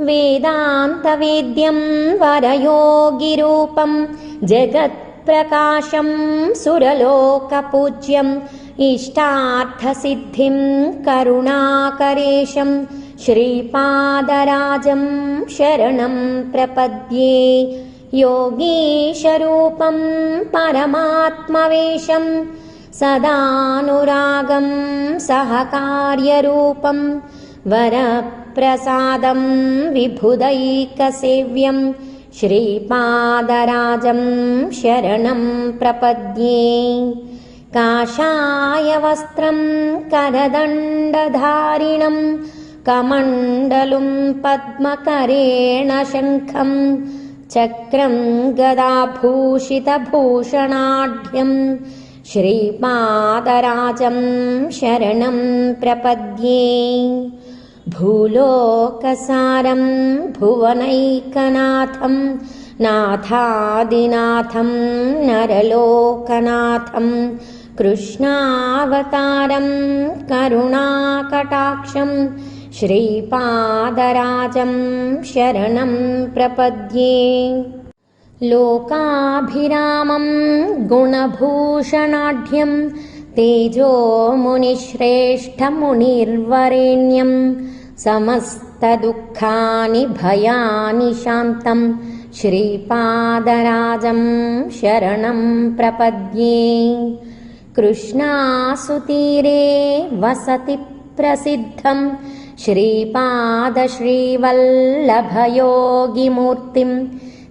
वेदान्तवेद्यं वरयोगिरूपं जगत्प्रकाशं सुरलोकपूज्यम् इष्टार्थसिद्धिं करुणाकरेशं श्रीपादराजं शरणं प्रपद्ये। योगीशरूपं परमात्मवेशं सदानुरागं सहकार्यरूपं वरप्रसादं विभुदैकसेव्यं श्रीपादराजं शरणं प्रपद्ये। काषायवस्त्रं करदण्डधारिणं कमण्डलुं पद्मकरेण शङ्खं चक्रं गदाभूषितभूषणाढ्यं श्रीपादराजं शरणं प्रपद्ये भूलोकसारं भुवनैकनाथं नाथादिनाथं नरलोकनाथम् कृष्णावतारं करुणाकटाक्षं श्रीपादराजं शरणं प्रपद्ये। लोकाभिरामं गुणभूषणाढ्यं तेजोमुनिश्रेष्ठमुनिर्वरेण्यं समस्तदुःखानि भयानि शान्तं श्रीपादराजं शरणं प्रपद्ये। कृष्णासुतीरे वसति प्रसिद्धं श्रीपादश्रीवल्लभयोगिमूर्तिं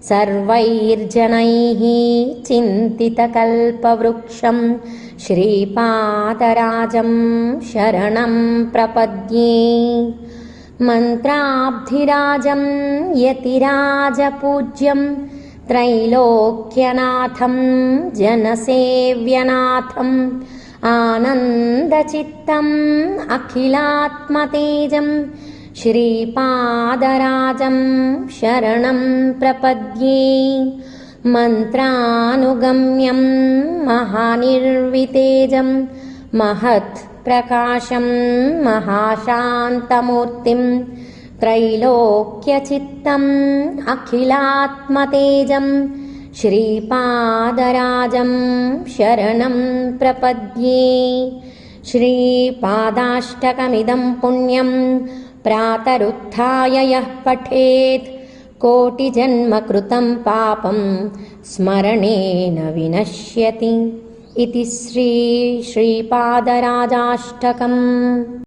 सर्वैर्जनैः चिन्तितकल्पवृक्षं श्रीपादराजं शरणं प्रपद्ये। मन्त्राब्धिराजं यतिराजपूज्यं त्रैलोक्यनाथं जनसेव्यनाथम् आनन्दचित्तम् अखिलात्मतेजं श्रीपादराजं शरणं प्रपद्ये मन्त्रानुगम्यं महानिर्वितेजं महत्प्रकाशं महाशान्तमूर्तिम् त्रैलोक्यचित्तम् अखिलात्मतेजं श्रीपादराजं शरणं प्रपद्ये श्रीपादाष्टकमिदं पुण्यं प्रातरुत्थाय यः पठेत्। कोटिजन्मकृतं पापं स्मरणेन विनश्यति। इति श्रीश्रीपादराजाष्टकम्